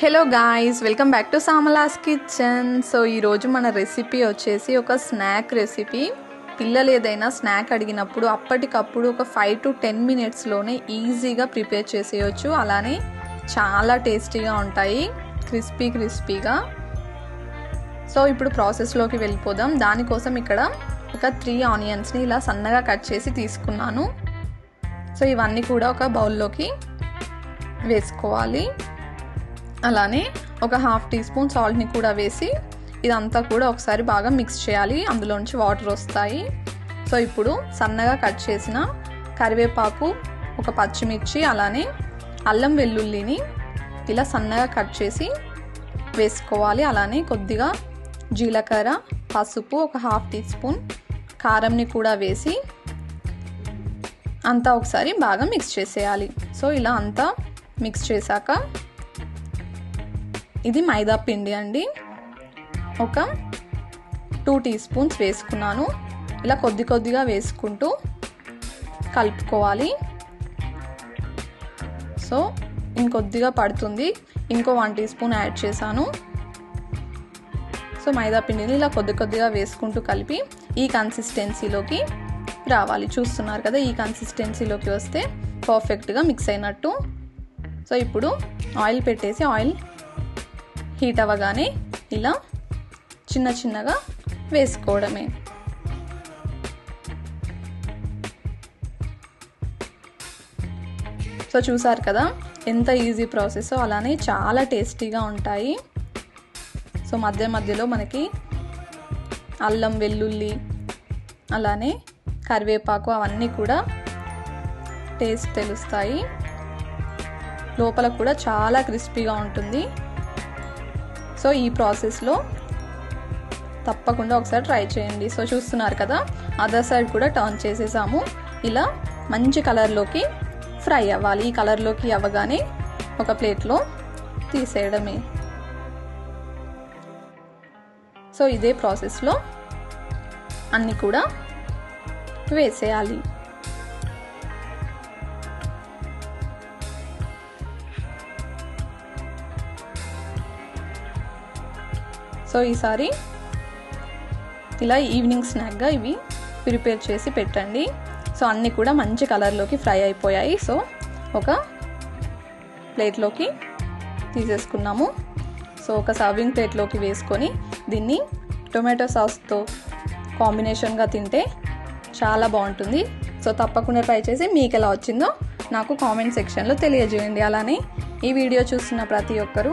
Hello guys welcome back to Samala's kitchen so ఈరోజు మన recipe వచ్చేసి ఒక స్నాక్ రెసిపీ పిల్లలు ఏదైనా స్నాక్ అడిగినప్పుడు అప్పటికప్పుడు ఒక ఫైవ్ టు టెన్ మినిట్స్లోనే ఈజీగా ప్రిపేర్ చేసేయచ్చు. అలానే చాలా టేస్టీగా ఉంటాయి. క్రిస్పీ క్రిస్పీగా సో ఇప్పుడు ప్రాసెస్లోకి వెళ్ళిపోదాం. దానికోసం ఇక్కడ ఒక త్రీ ఆనియన్స్ని ఇలా సన్నగా కట్ చేసి తీసుకున్నాను. సో ఇవన్నీ కూడా ఒక బౌల్లోకి వేసుకోవాలి. అలానే ఒక హాఫ్ టీ స్పూన్ సాల్ట్ని కూడా వేసి ఇదంతా కూడా ఒకసారి బాగా మిక్స్ చేయాలి. అందులోంచి వాటర్ వస్తాయి. సో ఇప్పుడు సన్నగా కట్ చేసిన కరివేపాకు ఒక పచ్చిమిర్చి అలానే అల్లం వెల్లుల్లిని ఇలా సన్నగా కట్ చేసి వేసుకోవాలి. అలానే కొద్దిగా జీలకర్ర పసుపు ఒక హాఫ్ టీ స్పూన్ కారంని కూడా వేసి అంతా ఒకసారి బాగా మిక్స్ చేసేయాలి. సో ఇలా అంతా మిక్స్ చేశాక ఇది మైదా పిండి అండి. ఒక టూ టీ స్పూన్స్ వేసుకున్నాను. ఇలా కొద్ది కొద్దిగా వేసుకుంటూ కలుపుకోవాలి. సో ఇంకొద్దిగా పడుతుంది. ఇంకో వన్ టీ స్పూన్ యాడ్ చేశాను. సో మైదా పిండిని ఇలా కొద్ది కొద్దిగా వేసుకుంటూ కలిపి ఈ కన్సిస్టెన్సీలోకి రావాలి. చూస్తున్నారు కదా ఈ కన్సిస్టెన్సీలోకి వస్తే పర్ఫెక్ట్గా మిక్స్ అయినట్టు. సో ఇప్పుడు ఆయిల్ పెట్టేసి ఆయిల్ హీట్ అవ్వగానే ఇలా చిన్న చిన్నగా వేసుకోవడమే. సో చూసారు కదా ఎంత ఈజీ ప్రాసెస్ అలానే చాలా టేస్టీగా ఉంటాయి. సో మధ్య మధ్యలో మనకి అల్లం వెల్లుల్లి అలానే కరివేపాకు అవన్నీ కూడా టేస్ట్ తెలుస్తాయి. లోపల కూడా చాలా క్రిస్పీగా ఉంటుంది. సో ఈ ప్రాసెస్లో తప్పకుండా ఒకసారి ట్రై చేయండి. సో చూస్తున్నారు కదా అదర్ సైడ్ కూడా టర్న్ చేసేసాము. ఇలా మంచి కలర్లోకి ఫ్రై అవ్వాలి. ఈ కలర్లోకి అవ్వగానే ఒక ప్లేట్లో తీసేయడమే. సో ఇదే ప్రాసెస్లో అన్నీ కూడా వేసేయాలి. సో ఈసారి ఇలా ఈవినింగ్ స్నాక్గా ఇవి ప్రిపేర్ చేసి పెట్టండి. సో అన్నీ కూడా మంచి కలర్లోకి ఫ్రై అయిపోయాయి. సో ఒక ప్లేట్లోకి తీసేసుకున్నాము. సో ఒక సర్వింగ్ ప్లేట్లోకి వేసుకొని దీన్ని టొమాటో సాస్తో కాంబినేషన్గా తింటే చాలా బాగుంటుంది. సో తప్పకుండా ట్రై చేసి మీకు ఎలా వచ్చిందో నాకు కామెంట్ సెక్షన్లో తెలియజేయండి. అలానే ఈ వీడియో చూస్తున్న ప్రతి ఒక్కరూ